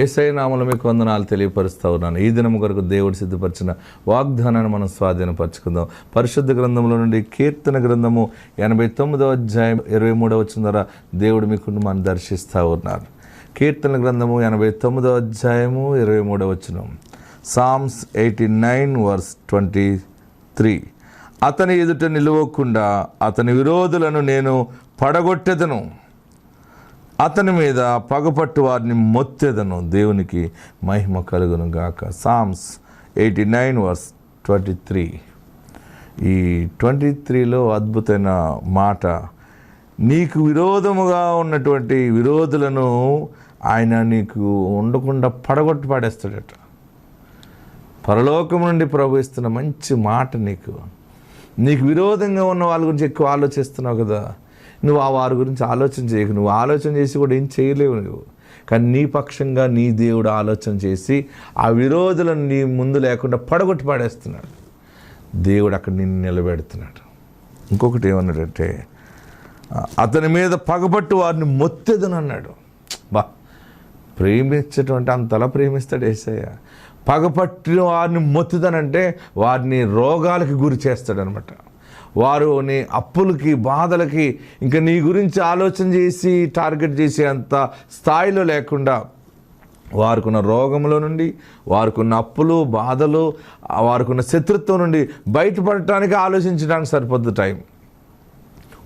ఏసై నామలు మీకు వందనాలు తెలియపరుస్తూ ఉన్నాను. ఈ దినం కొరకు దేవుడు సిద్ధపరిచిన వాగ్దానాన్ని మనం స్వాధీనపరచుకుందాం. పరిశుద్ధ గ్రంథంలో నుండి కీర్తన గ్రంథము ఎనభై తొమ్మిదవ అధ్యాయం ఇరవై మూడవ వచ్చిన ద్వారా దేవుడు మీ కుటుంబాన్ని దర్శిస్తూ ఉన్నారు. కీర్తన గ్రంథము ఎనభై తొమ్మిదవ అధ్యాయము ఇరవై మూడవ వచనం. Psalms eighty nine verse twenty three. అతని ఎదుట నిలవకుండా అతని విరోధులను నేను పడగొట్టెదను. అతని మీద పగపట్టు వారిని మొత్తెదను. దేవునికి మహిమ కలుగును గాక. Psalms eighty nine verse twenty three ఈ ట్వంటీ త్రీలో అద్భుతమైన మాట. నీకు విరోధముగా ఉన్నటువంటి విరోధులను ఆయన నీకు ఉండకుండా పడగొట్టి పాడేస్తాడట. పరలోకం నుండి ప్రవహిస్తున్న మంచి మాట నీకు. నీకు విరోధంగా ఉన్న వాళ్ళ గురించి ఎక్కువ ఆలోచిస్తున్నావు కదా. నువ్వు ఆ వారి గురించి ఆలోచన చేయకు. నువ్వు ఆలోచన చేసి కూడా ఏం చేయలేవు నువ్వు. కానీ నీ పక్షంగా నీ దేవుడు ఆలోచన చేసి ఆ విరోధులను నీ ముందు లేకుండా పడగొట్టి పాడేస్తున్నాడు. దేవుడు అక్కడ నిన్ను నిలబెడుతున్నాడు. ఇంకొకటి ఏమన్నాడంటే అతని మీద పగబట్టు వారిని మొత్తెదను అన్నాడు. బా ప్రేమించటువంటి అంతలా ప్రేమిస్తాడు ఏసయ్య. పగపట్టిన వారిని మొత్తుదనంటే వారిని రోగాలకి గురి చేస్తాడనమాట. వారిని అప్పులకి బాధలకి ఇంకా నీ గురించి ఆలోచన చేసి టార్గెట్ చేసే అంత స్థాయిలో లేకుండా వారికున్న రోగంలో నుండి వారికున్న అప్పులు బాధలు వారికున్న శత్రుత్వం నుండి బయటపడటానికి ఆలోచించడానికి సరిపోద్ది టైం.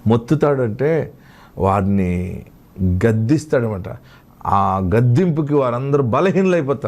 మొత్తుతాడంటే వారిని గద్దిస్తాడనమాట. ఆ గద్దింపుకి వారందరూ బలహీనలైపోతారు.